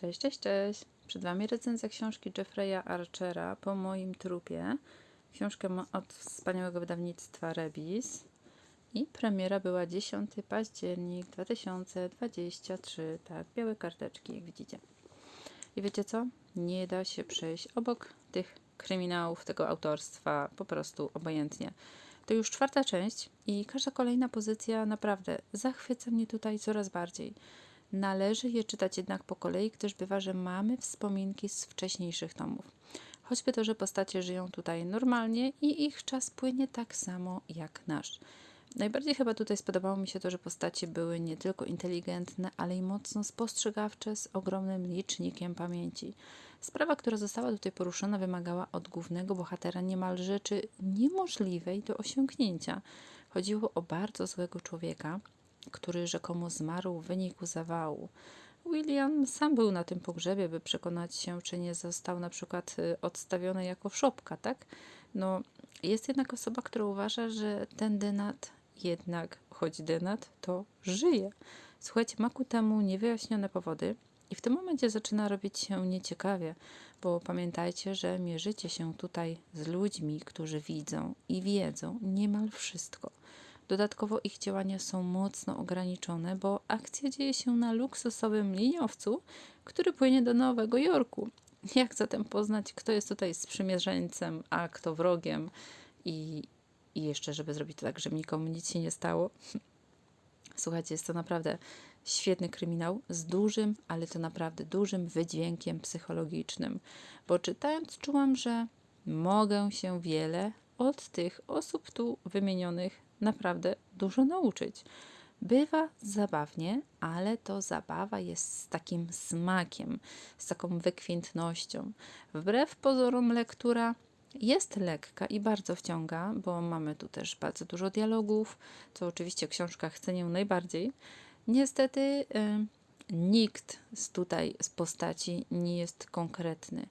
Cześć, cześć, cześć. Przed Wami recenzja książki Jeffreya Archera po moim trupie. Książkę od wspaniałego wydawnictwa Rebis. I premiera była 10 październik 2023. Tak, białe karteczki, jak widzicie. I wiecie co? Nie da się przejść obok tych kryminałów tego autorstwa po prostu obojętnie. To już czwarta część i każda kolejna pozycja naprawdę zachwyca mnie tutaj coraz bardziej. Należy je czytać jednak po kolei, gdyż bywa, że mamy wspominki z wcześniejszych tomów. Choćby to, że postacie żyją tutaj normalnie i ich czas płynie tak samo jak nasz. Najbardziej chyba tutaj spodobało mi się to, że postacie były nie tylko inteligentne, ale i mocno spostrzegawcze z ogromnym licznikiem pamięci. Sprawa, która została tutaj poruszona, wymagała od głównego bohatera niemal rzeczy niemożliwej do osiągnięcia. Chodziło o bardzo złego człowieka, który rzekomo zmarł w wyniku zawału. William sam był na tym pogrzebie, by przekonać się, czy nie został na przykład y, odstawiony jako szopka, tak? No, jest jednak osoba, która uważa, że ten dynat jednak, choć dynat, to żyje. Słuchajcie, ma ku temu niewyjaśnione powody i w tym momencie zaczyna robić się nieciekawie, bo pamiętajcie, że mierzycie się tutaj z ludźmi, którzy widzą i wiedzą niemal wszystko. Dodatkowo ich działania są mocno ograniczone, bo akcja dzieje się na luksusowym liniowcu, który płynie do Nowego Jorku. Jak zatem poznać, kto jest tutaj sprzymierzeńcem, a kto wrogiem? I, I jeszcze, żeby zrobić to tak, żeby nikomu nic się nie stało. Słuchajcie, jest to naprawdę świetny kryminał z dużym, ale to naprawdę dużym wydźwiękiem psychologicznym, bo czytając czułam, że mogę się wiele od tych osób tu wymienionych naprawdę dużo nauczyć. Bywa zabawnie, ale to zabawa jest z takim smakiem, z taką wykwintnością. Wbrew pozorom lektura jest lekka i bardzo wciąga, bo mamy tu też bardzo dużo dialogów, co oczywiście w książkach cenię najbardziej. Niestety y, nikt z tutaj z postaci nie jest konkretny.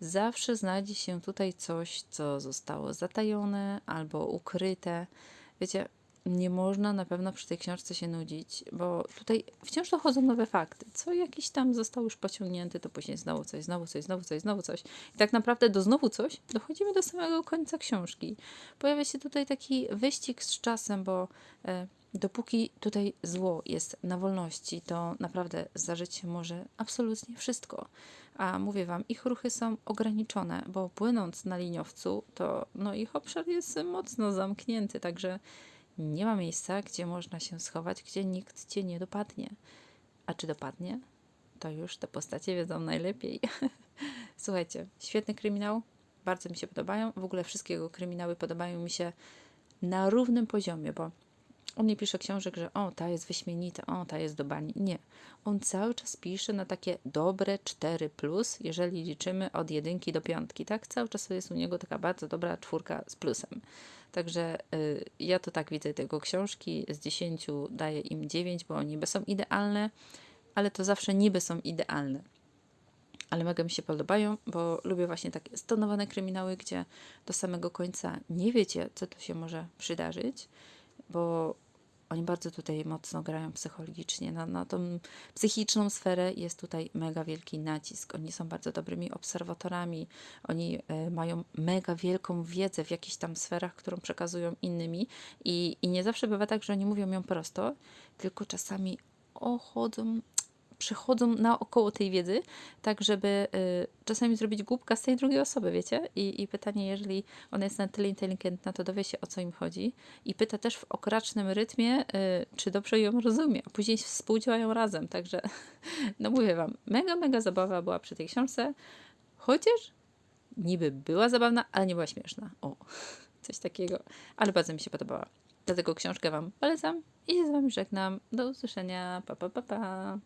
Zawsze znajdzie się tutaj coś, co zostało zatajone albo ukryte. Wiecie, nie można na pewno przy tej książce się nudzić, bo tutaj wciąż dochodzą nowe fakty. Co jakiś tam został już pociągnięty, to później znowu coś, znowu coś, znowu coś, znowu coś. I tak naprawdę do znowu coś dochodzimy do samego końca książki. Pojawia się tutaj taki wyścig z czasem, bo e, dopóki tutaj zło jest na wolności, to naprawdę zdarzyć się może absolutnie wszystko. A mówię Wam, ich ruchy są ograniczone, bo płynąc na liniowcu, to no, ich obszar jest mocno zamknięty, także nie ma miejsca, gdzie można się schować, gdzie nikt Cię nie dopadnie. A czy dopadnie? To już te postacie wiedzą najlepiej. Słuchajcie, świetny kryminał, bardzo mi się podobają. W ogóle wszystkie jego kryminały podobają mi się na równym poziomie, bo on nie pisze książek, że o, ta jest wyśmienita, o, ta jest do bani. Nie. On cały czas pisze na takie dobre 4, plus, jeżeli liczymy od jedynki do piątki, tak? Cały czas jest u niego taka bardzo dobra czwórka z plusem. Także y, ja to tak widzę tego książki. Z 10 daję im 9, bo niby są idealne, ale to zawsze niby są idealne. Ale mega mi się podobają, bo lubię właśnie takie stonowane kryminały, gdzie do samego końca nie wiecie, co tu się może przydarzyć, bo oni bardzo tutaj mocno grają psychologicznie. Na, na tą psychiczną sferę jest tutaj mega wielki nacisk. Oni są bardzo dobrymi obserwatorami. Oni y, mają mega wielką wiedzę w jakichś tam sferach, którą przekazują innymi. I, I nie zawsze bywa tak, że oni mówią ją prosto, tylko czasami ochodzą przechodzą naokoło tej wiedzy, tak żeby y, czasami zrobić głupka z tej drugiej osoby, wiecie? I, I pytanie, jeżeli ona jest na tyle inteligentna, to dowie się o co im chodzi. I pyta też w okracznym rytmie, y, czy dobrze ją rozumie, a później współdziałają razem. Także, no mówię Wam, mega, mega zabawa była przy tej książce, chociaż niby była zabawna, ale nie była śmieszna. O, coś takiego. Ale bardzo mi się podobała. Dlatego książkę Wam polecam i z Wami żegnam. Do usłyszenia. Pa, pa, pa, pa.